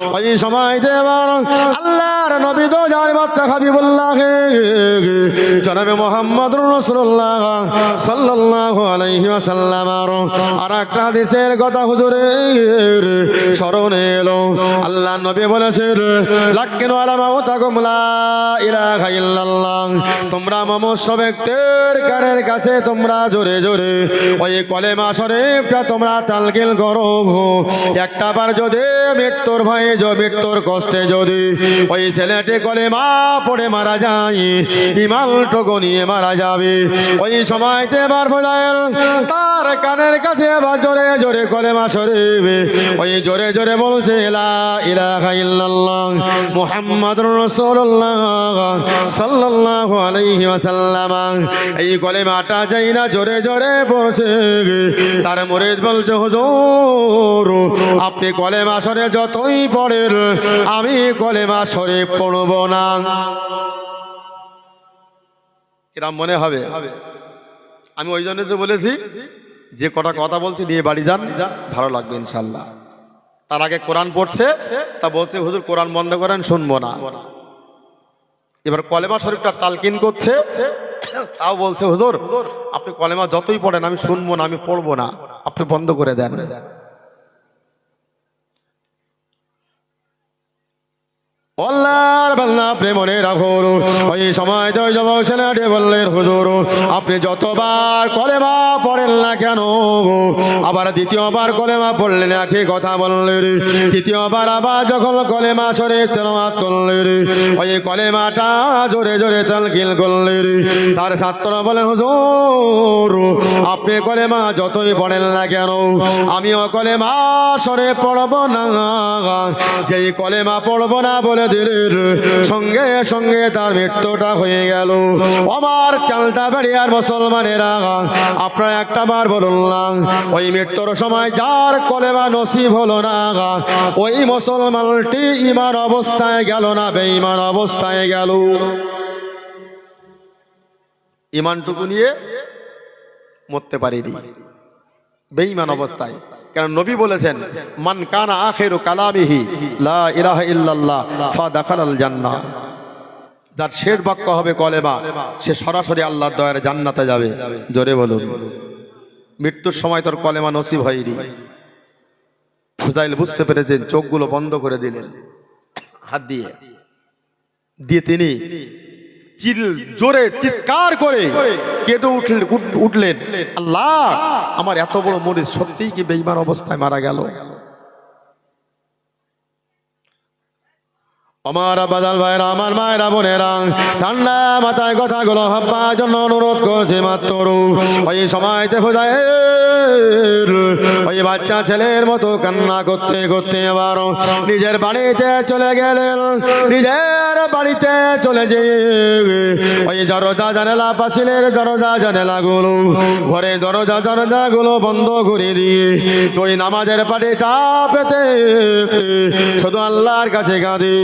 ওই সময় দেবার আল্লাহর নবী দো যার বাচ্চা হাবিবুল্লাহ জনাবে মোহাম্মদ রসুল্লাহ সাল্লাল্লাহু আলাইহি ওয়াসাল্লাম আর। একটা হাদিসের কথা হুজুরের স্মরণে এলো। আল্লাহ নবী বলেছেন লাক্কিনু আলামা ওতাকুম লা ইলাহা ইল্লাল্লাহ। তোমরা মমস্য ব্যক্তির কানের কাছে তোমরা জোরে জোরে ওই কলেমা শরীফটা তোমরা তালকিল করো একটা বার যদি মৃত্যুর ভয়ে মৃত্যুর কষ্টে যদি ওই ছেলেটি কলেমা পড়ে মারা যায় ইমালটুকু নিয়ে মারা যাবে ওই সময়তে এবার বোঝায় তার কানের কাছে এবার জোরে জোরে কলেমা শরীফ ওই জোরে জোরে বলছে লা ইলাহা ইল্লাল্লাহ মুহাম্মাদুর যাই না জোরে জোরে পড়ছে তার মুরিদ বলছে হুজুর আপনি কলেমা সরে যতই পড়েন আমি কলেমা সরে পড়ব না। এরম মনে হবে? আমি ওই জন্য তো বলেছি, যে কটা কথা বলছি নিয়ে বাড়ি যান, ভালো লাগবে ইনশাল্লাহ। তার আগে কোরআন পড়ছে, তা বলছে, হুজুর, কোরআন বন্ধ করেন, শুনব না। এবার কলেমা শরীফটা তালকিন করছে, তাও বলছে, হুজুর, আপনি কলেমা যতই পড়েন, আমি শুনব না, আমি পড়ব না। আপনি বন্ধ করে দেন। আল্লাহর বাংলা আপনি মনে রাখুন ওই সময় তো যুবক ছেলেটি বললেন, হুজুর, আপনি যতবার কলেমা পড়েন না কেন আবার দ্বিতীয়বার কলেমা পড়লেন, একই কথা বললেন। তৃতীয়বার আবার যখন কলেমা সরে তেলাওয়াত করলেন, ওই কলেমাটা জোরে জোরে তালকিল করলেন। তার ছাত্র বলেন হুজুর, আপনি কলেমা যতই পড়েন না কেন, আমিও কলেমা সরে পড়ব না। যেই কলেমা পড়ব না বলে দিলেন সঙ্গে সঙ্গে তার মৃত্যুটা হয়ে গেল। আমার চালটা বেড়িয়ার মুসলমানেরা, আপনারা একটা বার বলুন না, ওই মৃত্যুর সময় যার কলেমা নসিব হলো না, ওই মুসলমানটি ইমান অবস্থায় গেল না, বেঈমান অবস্থায় গেল। ইমানটুকু নিয়ে মরতে পারিনি, বেঈমান অবস্থায়। কারণ নবী বলেছেন, মান কানা আখেরু কালামিহি, লা ইলাহা ইল্লাল্লাহ, ফা দাখালাল জান্নাহ। যার শেষ বাক্য হবে কলেমা, সে সরাসরি আল্লাহর দয়ার জান্নাতে যাবে। জোরে বলুন। মৃত্যুর সময় তোর কলেমা নসিব হয়নি। ফুজাইল বুঝতে পেরেছেন, চোখগুলো বন্ধ করে দিলেন। হাত দিয়ে। দিয়ে তিনি জোরে চিৎকার করে কেঁদে উঠলেন উঠ- উঠলেন। আল্লাহ, আমার এত বড় মনে সত্যিই কি বেইমান অবস্থায় মারা গেল? আমার বাদাল ভাইরা আমার মায়েরা, বোনেরা ঠান্ডা মাথায় কথাগুলো ভাববার জন্য অনুরোধ করছে মাত্র। ওই সময়তে ওই বাচ্চা ছেলের মতো কান্না করতে করতে আবার নিজের বাড়িতে চলে গেলেন, নিজের বাড়িতে চলে যেয়ে ওই দরজা জানালা পাঁচিলের দরজা জানালা গুলো ঘরে দরজা দরজা গুলো বন্ধ করে দিয়ে তুই নামাজের পাটিটা পেতে শুধু আল্লাহর কাছে কাঁদে।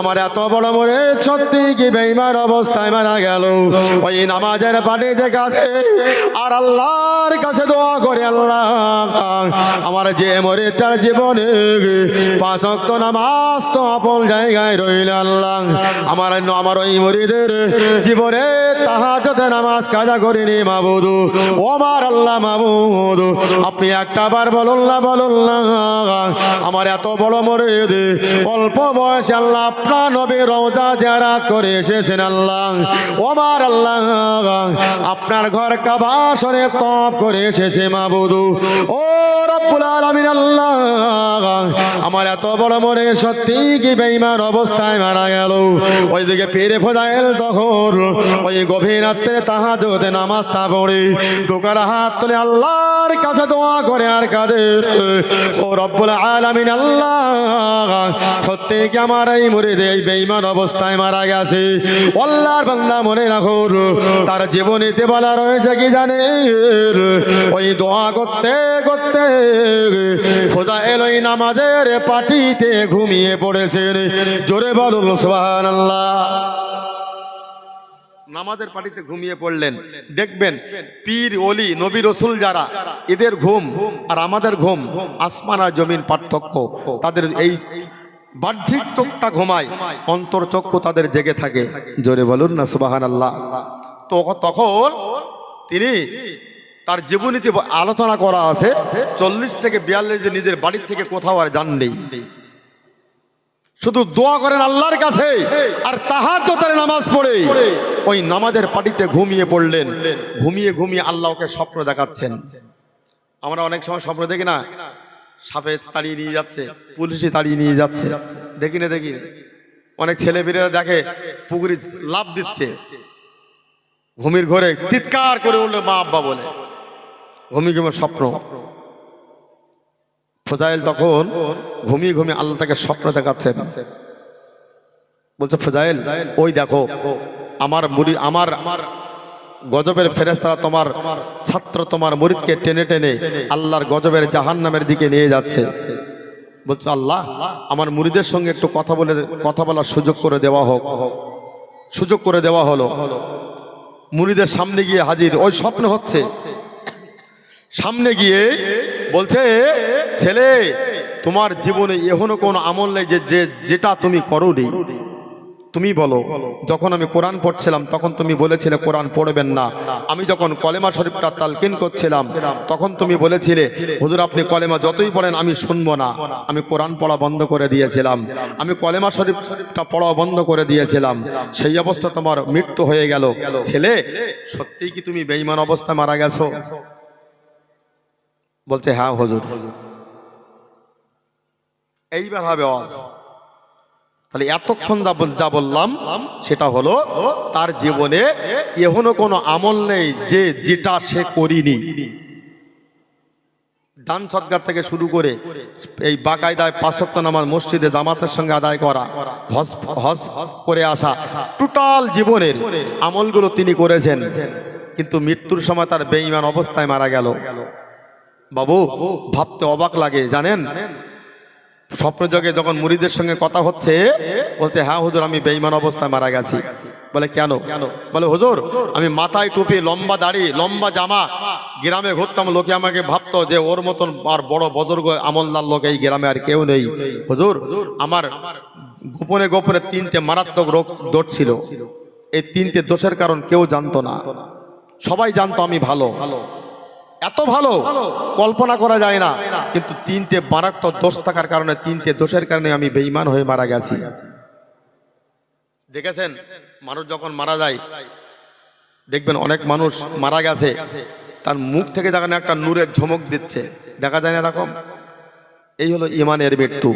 আমার এত বড় মরে সত্যি কি বেইমান অবস্থায় মারা গেল? ওই নামাজের পাটিতে কাঁদে আর আল্লাহর কাছে দোয়া করে আল্লাহ। আমার যে মরে তার জীবনে পাঁচ অক্ত নামাজ তো আপন জায়গায় রইল আল্লাহ। আমার আমার ওই মরিদের জীবনে তাহাজতে নামাজ কাজা করিনি মাবুদু ও আমার আল্লাহ মাবুদু আপনি একটা বার বলুন না বলুন না। আমার এত বড় মরিদ অল্প বয়সে আল্লাহ আপনার নবী রওজা জারাত করে এসেছেন আল্লাহ। ও আমার আল্লাহ, আপনার ঘর কাবাসরে তপ করে এসেছে মাবুদু ও রব্বুল আলামিন আল্লাহ, আমার এত বড় মনে সত্যি কি বেইমান অবস্থায় মারা গেল। ওইদিকে পেরে ফোদাইল তখন ওই গভীর রাত্রে তাহাজতে নামাজটা পড়ে দোকার হাত তুলে আল্লাহর কাছে দোয়া করে আর কাদের ও রব্বুল আলামিন আল্লাহ সত্যি কি আমার এই বেইমান অবস্থায় মারা গেছে? অল্লার মনে রাখো, তার জীবনীতে বলা রয়েছে কি জানে ওই দোয়া করতে করতে খোদা এলোই নামাজের পাটিতে ঘুমিয়ে পড়েছে জোরে বলুন, সুবহানাল্লাহ। নামাজের পার্টিতে ঘুমিয়ে পড়লেন। দেখবেন পীর অলি নবী, রসুল যারা, এদের ঘুম আর আমাদের ঘুম আসমান আর জমিন পার্থক্য। তাদের এই বাহ্যিক চোখটা ঘুমায়, অন্তর চক্ষু তাদের জেগে থাকে। জোরে বলুন না সুবাহান আল্লাহ তো তখন তিনি তার জীবনীতে আলোচনা করা আছে, চল্লিশ থেকে বিয়াল্লিশ নিজের বাড়ির থেকে কোথাও আর যান নেই। শুধু দোয়া করেন আল্লাহর কাছে, আর তাহার তো তার নামাজ পড়ে। ওই নামাজের পাটিতে ঘুমিয়ে পড়লেন। ঘুমিয়ে ঘুমিয়ে আল্লাহকে স্বপ্ন দেখাচ্ছেন। আমরা অনেক সময় স্বপ্ন দেখি না, সাপে তাড়িয়ে নিয়ে যাচ্ছে, পুলিশে তাড়িয়ে নিয়ে যাচ্ছে। দেখি না, দেখি। অনেক ছেলে মেয়েরা দেখে, পুকুরি লাভ দিচ্ছে। ঘুমির ঘরে চিৎকার করে উঠল মা আব্বা বলে। ঘুমি ঘুমে স্বপ্ন। ফোজাইল তখন ঘুমিয়ে ঘুমিয়ে আল্লাহ তাকে স্বপ্ন দেখাচ্ছেন। বলছে, ফোজাইল, ওই দেখো আমার মুড়ি আমার গজবের ফেরেস্তারা তোমার ছাত্র তোমার মুরিদকে টেনে টেনে আল্লাহর গজবের জাহান নামের দিকে নিয়ে যাচ্ছে। বলছে, আল্লাহ, আমার মুরিদের সঙ্গে একটু কথা বলে কথা বলার সুযোগ করে দেওয়া হোক। সুযোগ করে দেওয়া হলো। মুরিদের সামনে গিয়ে হাজির। ওই স্বপ্ন হচ্ছে, সামনে গিয়ে বলছে, ছেলে, তোমার জীবনে এখনও কোনো আমল নেই যে যেটা তুমি করোনি। তুমি বলো, যখন আমি কোরআন পড়ছিলাম, তখন তুমি বলেছিলে, কোরআন পড়বেন না। আমি যখন কলেমা শরীফটা তালকিন করছিলাম, তখন তুমি বলেছিলে, হুজুর, আপনি কলেমা যতই পড়েন, আমি শুনব না। আমি কোরআন পড়া বন্ধ করে দিয়েছিলাম। আমি কলেমা শরীফটা পড়া বন্ধ করে দিয়েছিলাম। সেই অবস্থা তোমার মৃত্যু হয়ে গেল। ছেলে, সত্যিই কি তুমি বেঈমান অবস্থায় মারা গেছো? বলছে হ্যাঁ হুজুর। এইবার হবে আওয়াজ তাহলে এতক্ষণ যা বললাম, সেটা হলো তার জীবনে এখনও কোনো আমল নেই যে যেটা সে করিনি। ডান সৎকার থেকে শুরু করে এই বাকায়দায় পাঁচক্ত নামাজ মসজিদে জামাতের সঙ্গে আদায় করা, হজ হজ করে আসা, টোটাল জীবনের আমলগুলো তিনি করেছেন। কিন্তু মৃত্যুর সময় তার বেঈমান অবস্থায় মারা গেল। বাবু, ভাবতে অবাক লাগে, জানেন? স্বপ্নযোগে যখন মুড়িদের সঙ্গে কথা হচ্ছে, বলছে হ্যাঁ হুজুর, আমি বেঈমান অবস্থায় মারা গেছি। বলে, কেন? বলে, হুজুর, আমি মাথায় টুপি, লম্বা দাড়ি, লম্বা জামা, গ্রামে ঘুরতাম, লোকে আমাকে ভাবতো যে ওর মতন আর বড় বজর্গ, আমলদার লোক এই গ্রামে আর কেউ নেই। হুজুর, আমার গোপনে গোপনে তিনটে মারাত্মক রোগ দোষ ছিল। এই তিনটে দোষের কারণ কেউ জানতো না। সবাই জানতো আমি ভালো ভালো। এত ভালো, কল্পনা করা যায় না। কিন্তু তিনটে মারাত্মক দোষ থাকার কারণে, তিনটে দোষের কারণে আমি বেইমান হয়ে মারা গেছি। দেখেছেন? মানুষ যখন মারা যায়, দেখবেন অনেক মানুষ মারা গেছে, তার মুখ থেকে দেখেন একটা নূরের ঝমক দিচ্ছে। দেখা যায় না এরকম? এই হলো ইমানের মৃত্যু।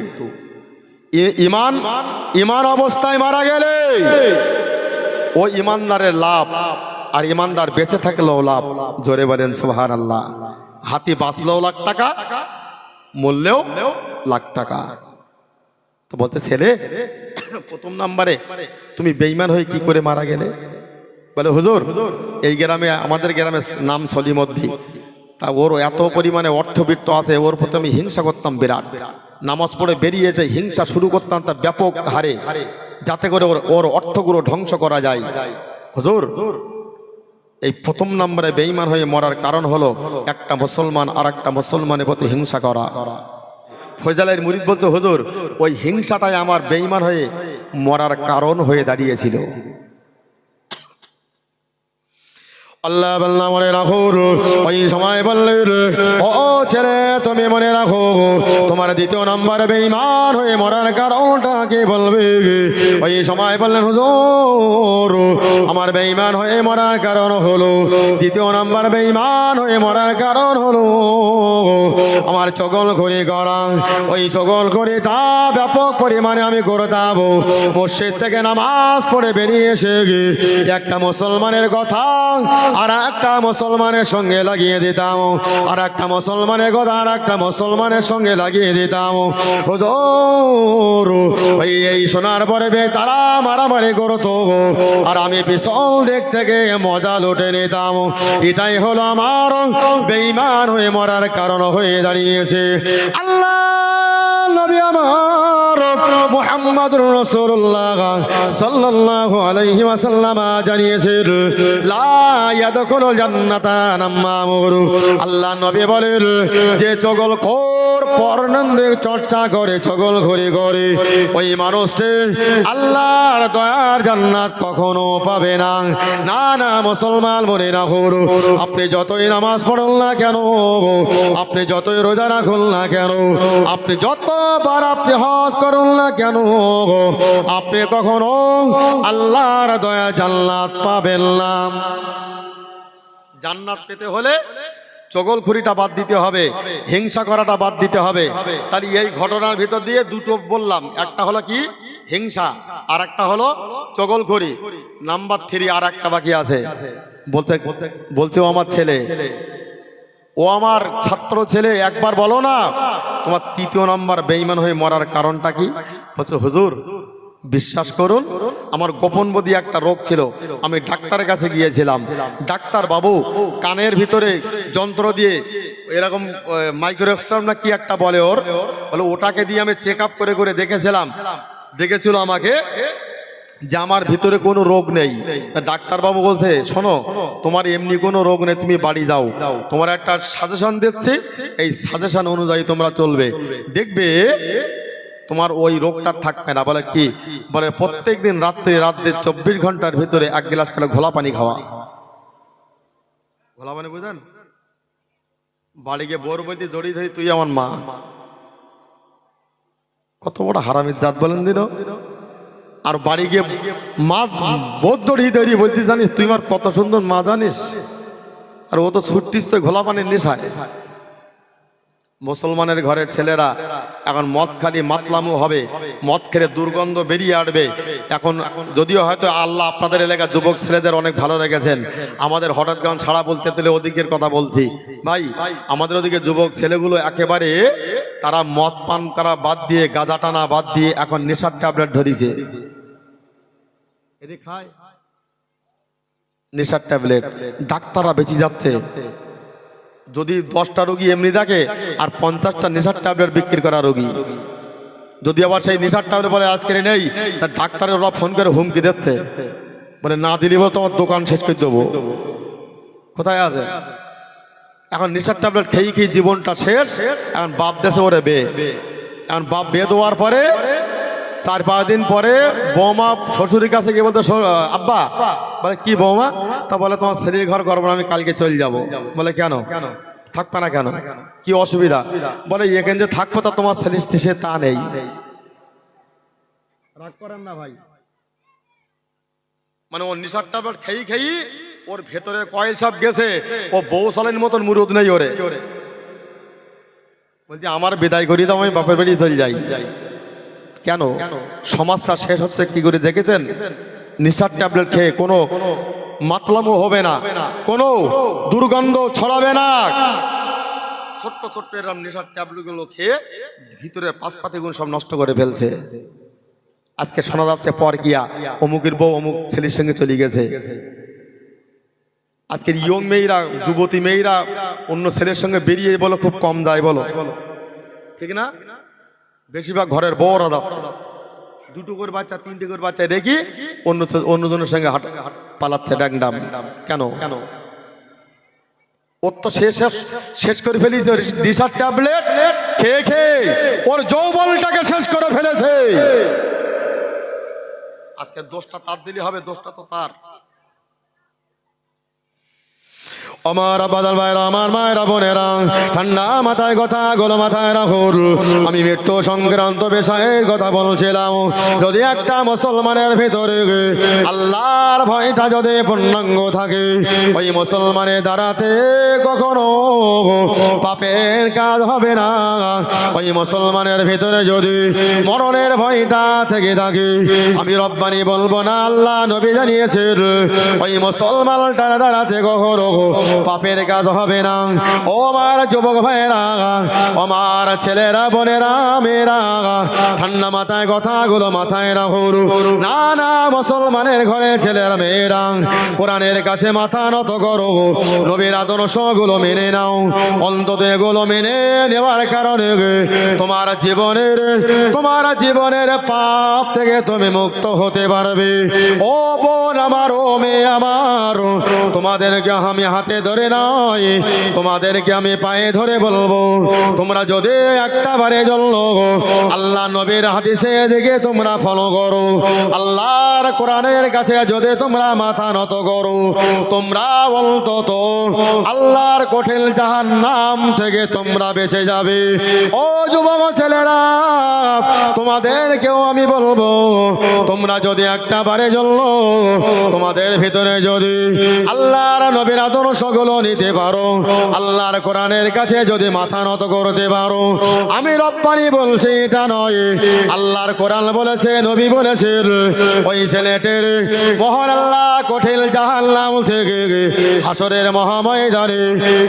ইমান ইমান অবস্থায় মারা গেলে ও ইমানদারের লাভ আর ইমানদার বেঁচে থাকলেও লাভ। জোরে বলেন সোহান আল্লাহ হাতি বাঁচলেও লাখ টাকা, মরলেও লাখ টাকা। তো বলতে, ছেলে, প্রথম নাম্বারে তুমি বেইমান হয়ে কি করে মারা গেলে? বলে, হুজুর, এই গ্রামে, আমাদের গ্রামে নাম সলিমদ্দি। তা ওর এত পরিমাণে অর্থবিত্ত আছে, ওর প্রতি আমি হিংসা করতাম বিরাট। নামাজ পড়ে বেরিয়ে যে হিংসা শুরু করতাম তা ব্যাপক হারে, যাতে করে ওর ওর অর্থগুলো ধ্বংস করা যায়। হুজুর এই প্রথম নম্বরে বেঈমান হয়ে মরার কারণ হলো একটা মুসলমান আর একটা মুসলমানের প্রতি হিংসা করা। ফৈজালের মুরিদ বলছে, হুজুর, ওই হিংসাটাই আমার বেঈমান হয়ে মরার কারণ হয়ে দাঁড়িয়েছিল। আল্লাহ বল্লা মনে রাখো ওই সময় বললে ও ছেলে, তুমি মনে রাখো তোমার দ্বিতীয় নম্বর বেঈমান হয়ে মরার কারণটা কে বলবে ওই সময় বললেন, হুজুর, আমার বেঈমান হয়ে মরার কারণ হলো, দ্বিতীয় নম্বর বেঈমান হয়ে মরার কারণ হলো, আমার চগল ঘড়ি করা ওই চগল ঘড়িটা ব্যাপক পরিমাণে আমি করতাম মসজিদ থেকে নামাজ পড়ে বেরিয়ে এসে একটা মুসলমানের কথা আর একটা মুসলমানের সঙ্গে লাগিয়ে দিতাম। আর একটা মুসলমানের কথা আর একটা মুসলমানের সঙ্গে লাগিয়ে দিতাম। এই শোনার পরে বে তারা মারামারি করতো আর আমি পিছল দিক থেকে মজা লুটে নিতাম। এটাই হলো আমার বেঈমান হয়ে মরার কারণ হয়ে দাঁড়িয়েছে। আল্লাহ! মুহাম্মাদুর রাসূলুল্লাহ সাল্লাল্লাহু আলাইহি জানিয়েছেন, লা আল্লাহ নবী বলেন, যে চগল চর্চা করে চগল ঘুরে ঘুরে, ওই মানুষটি আল্লাহর দয়ার জান্নাত কখনো পাবে না। না না, মুসলমান বলে না হরু আপনি যতই নামাজ পড়ুন না কেন, আপনি যতই রোজা রাখুন না কেন, আপনি যতবার আপনি হজ করুন না কেন আপনি কখনো আল্লাহর দয়া জান্নাত পাবেন না। জান্নাত পেতে হলে চগলখুরিটা বাদ দিতে হবে, হিংসা করাটা বাদ দিতে হবে। তাহলে এই ঘটনার ভিতর দিয়ে দুটো বললাম। একটা হলো কি? হিংসা আর একটা হলো চগলখুরি। নাম্বার থ্রি আর একটা বাকি আছে। বলতে বলছে আমার ছেলে। ও আমার ছাত্র ছেলে, একবার বলো না, তোমার তৃতীয় নম্বর বেইমান হয়ে মরার কারণটা কি? বলছে, হুজুর, বিশ্বাস করুন, আমার গোপন বদি একটা রোগ ছিল। আমি ডাক্তারের কাছে গিয়েছিলাম। ডাক্তার বাবু, কানের ভিতরে যন্ত্র দিয়ে এরকম মাইক্রোএক্সাম না কি একটা বলে ওর? বলে, ওটাকে দিয়ে আমি চেক করে করে দেখেছিলাম। দেখেছিল আমাকে যে আমার ভিতরে কোনো রোগ নেই। ডাক্তারবাবু বলছে, শোনো, তোমার এমনি কোনো রোগ নেই, তুমি বাড়ি যাও। তোমার একটা সাজেশন দিচ্ছি, এই সাজেশন অনুযায়ী তোমরা চলবে। দেখবে তোমার ওই রোগটা থাকবে না। বলে কি? বলে প্রত্যেক দিন রাত্রে রাত্রে চব্বিশ ঘণ্টার ভিতরে এক গ্লাস করে ঘোলা পানি খাওয়া। ঘোলা পানি বুঝলেন? বাড়ি গিয়ে বোর বলতে জড়িয়ে ধরি, তুই আমার মা। কত বড় হারামির জাত বলেন দিন। আর বাড়ি গিয়ে মা বৌদ্ধ হৃদয় বলতে জানিস, তুই আমার কত সুন্দর মা জানিস? আর ও তো ছুটতিস তো ঘোলা পানির নেশায়। মুসলমানের ঘরের ছেলেরা এখন মদ খালি মাতলামু হবে, মদ খেলে দুর্গন্ধ বেরিয়ে আসবে এখন যদিও হয়তো আল্লাহ আপনাদের এলাকার যুবক ছেলেদের অনেক ভালো রেখেছেন, আমাদের হঠাৎ যখন ছাড়া বলতে দিলে ওদিকের কথা বলছি। ভাই, আমাদের ওদিকে যুবক ছেলেগুলো একেবারে তারা মদ পান করা বাদ দিয়ে, গাঁজা টানা বাদ দিয়ে এখন নেশার ট্যাবলেট ধরিছে। খায়। নেশার ট্যাবলেট, ডাক্তাররা বেঁচে যাচ্ছে। যদি দশটা রোগী এমনি থাকে, আর পঞ্চাশটা নেশার ট্যাবলেট বিক্রি করা রোগী। যদি আবার সেই নেশার ট্যাবলেট বলে, আজকে নেই, তা ডাক্তারের ওরা ফোন করে হুমকি দিচ্ছে। বলে, না দিলি তোমার দোকান শেষ করে দেবো। কোথায় আছে? এখন নেশার ট্যাবলেট খেয়ে খেয়ে জীবনটা শেষ, এখন বাপ দেশে ওরে বে। এখন বাপ বে দেওয়ার পরে চার পাঁচ দিন পরে বৌমা শ্বশুরের কাছে গিয়ে বলতো আব্বা। বলে কি বৌমা? তা বলে তোমার ছেলের ঘর করব আমি কালকে চলে যাব। বলে কেন? থাকবে না কেন? কি অসুবিধা? বলে এখানে যে থাকব তা তোমার ছেলে সে তা নেই। রাগ করেন না ভাই। মানে ও নিশার ট্যাবলেট খেয়ে খেয়ে ওর ভেতরে কয়েল সব গেছে। ও বউ সালের মতন মুরুদ নেই ওরে। বলছি আমার বিদায় করি তো আমি বাপের বাড়ি চলে যাই যাই। কেন? সমাজটা শেষ হচ্ছে কি করে দেখেছেন? নিশার ট্যাবলেট খেয়ে কোনো মাতলামো হবে না, কোনো দুর্গন্ধ ছড়াবে না। ছোট্ট ছোট্ট এরকম নেশার ট্যাবলেটগুলো খেয়ে ভিতরে পাশপাতি গুণ সব নষ্ট করে ফেলছে। আজকে শোনা যাচ্ছে পর গিয়া অমুকের বউ অমুক ছেলের সঙ্গে চলে গেছে। আজকের ইয়ং মেয়েরা, যুবতী মেয়েরা অন্য ছেলের সঙ্গে বেরিয়ে বলো, খুব কম যায় বলো। ঠিক না? বেশিরভাগ ঘরের বড়রা যাচ্ছে দুটো করে বাচ্চা, তিনটে করে বাচ্চা রেখে অন্য অন্যজনের সঙ্গে হাট পালাচ্ছে ড্যাংডাম কেন? কেন ওর তো শেষ- শেষ করে ফেলিছে ডিসার ট্যাবলেট। খেয়ে খেয়ে ওর যৌবনটাকে শেষ করে ফেলেছে। আজকে দোষটা তার দিলে হবে, দোষটা তো তার। আমার আবাদাল ভাইরা, আমার মায়েরা, বোনেরা, ঠান্ডা মাথায় কথা, গোলো মাথায় রাখুন আমি মৃত্যু সংক্রান্ত বিষয়ের কথা বলছিলাম। যদি একটা মুসলমানের ভিতরে আল্লাহর ভয়টা যদি পূর্ণাঙ্গ থাকে, ওই মুসলমানের দ্বারাতে কখনো পাপের কাজ হবে না। ওই মুসলমানের ভিতরে যদি মরণের ভয়টা থেকে থাকে, আমি রব্বানি বলব না, আল্লাহ নবী জানিয়েছেন, ওই মুসলমানটার দ্বারাতে কখনো পাপের কাজ হবে না। ও আমার যুবক ভাইরা আমার ছেলেরা, বোনেরা, মেয়েরা ঠান্ডা মাথায় কথাগুলো মাথায় রাখুন না না, মুসলমানের ঘরে ছেলেরা মেয়েরা, কোরআনের কাছে মাথা নত করো। নবীর আদর্শগুলো মেনে নাও। অন্তত এগুলো মেনে নেওয়ার কারণে তোমার জীবনের তোমার জীবনের পাপ থেকে তুমি মুক্ত হতে পারবে। ও বোন আমার, ও মেয়ে আমার, তোমাদেরকে আমি হাতে ধরে নাই তোমাদেরকে আমি পায়ে ধরে বলব, তোমরা যদি একটা বারে জ্বললো, আল্লাহ নবীর হাদিসে দিকে তোমরা ফলো করো। আল্লাহর কোরআনের কাছে যদি তোমরা মাথা নত করো, তোমরা অন্তত আল্লাহর কঠিন জাহান নাম থেকে তোমরা বেঁচে যাবে। ও যুবক ছেলেরা, তোমাদেরকেও আমি বলব, তোমরা যদি একটা বারে জ্বললো, তোমাদের ভিতরে যদি আল্লাহর নবীর আদর্শগুলো নিতে পারো। আল্লাহর কোরআনের কাছে যদি মাথা নত করতে পারো। আমি রব্বানি বলছি, এটা নয়। আল্লাহর কোরআন বলেছে, নবী বলেছেন, ওই ছেলেটের মহান আল্লাহ কঠিন জাহান নাম থেকে হাসরের মহাময়দানে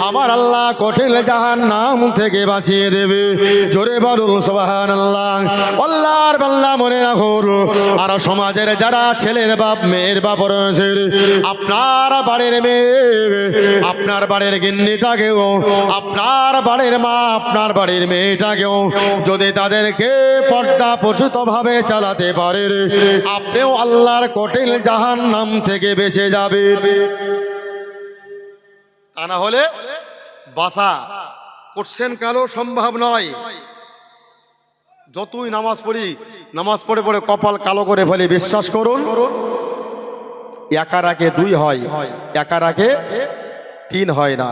আমার আল্লাহ কঠিন জাহান নাম থেকে বাঁচিয়ে দেবে। জোরে বলুন সোহান আল্লাহ আল্লাহর বাল্লা মনে রাখুন আর সমাজের যারা ছেলের বাপ, মেয়ের বাপ রয়েছে, আপনার বাড়ির মেয়ে আপনার বাড়ির গিন্নিটাকেও, আপনার বাড়ির মা, আপনার বাড়ির মেয়েটাকেও যদি তাদেরকে পর্দা প্রচুত ভাবে চালাতে পারে আপনিও আল্লাহর কঠিন জাহান নাম থেকে বেঁচে যাবেন। তা না হলে বাসা করছেন কালো সম্ভব নয়? যতই নামাজ পড়ি, নামাজ পড়ে পড়ে কপাল কালো করে ফেলে, বিশ্বাস করুন। একার আগে দুই হয়, একার আগে তিন হয় না।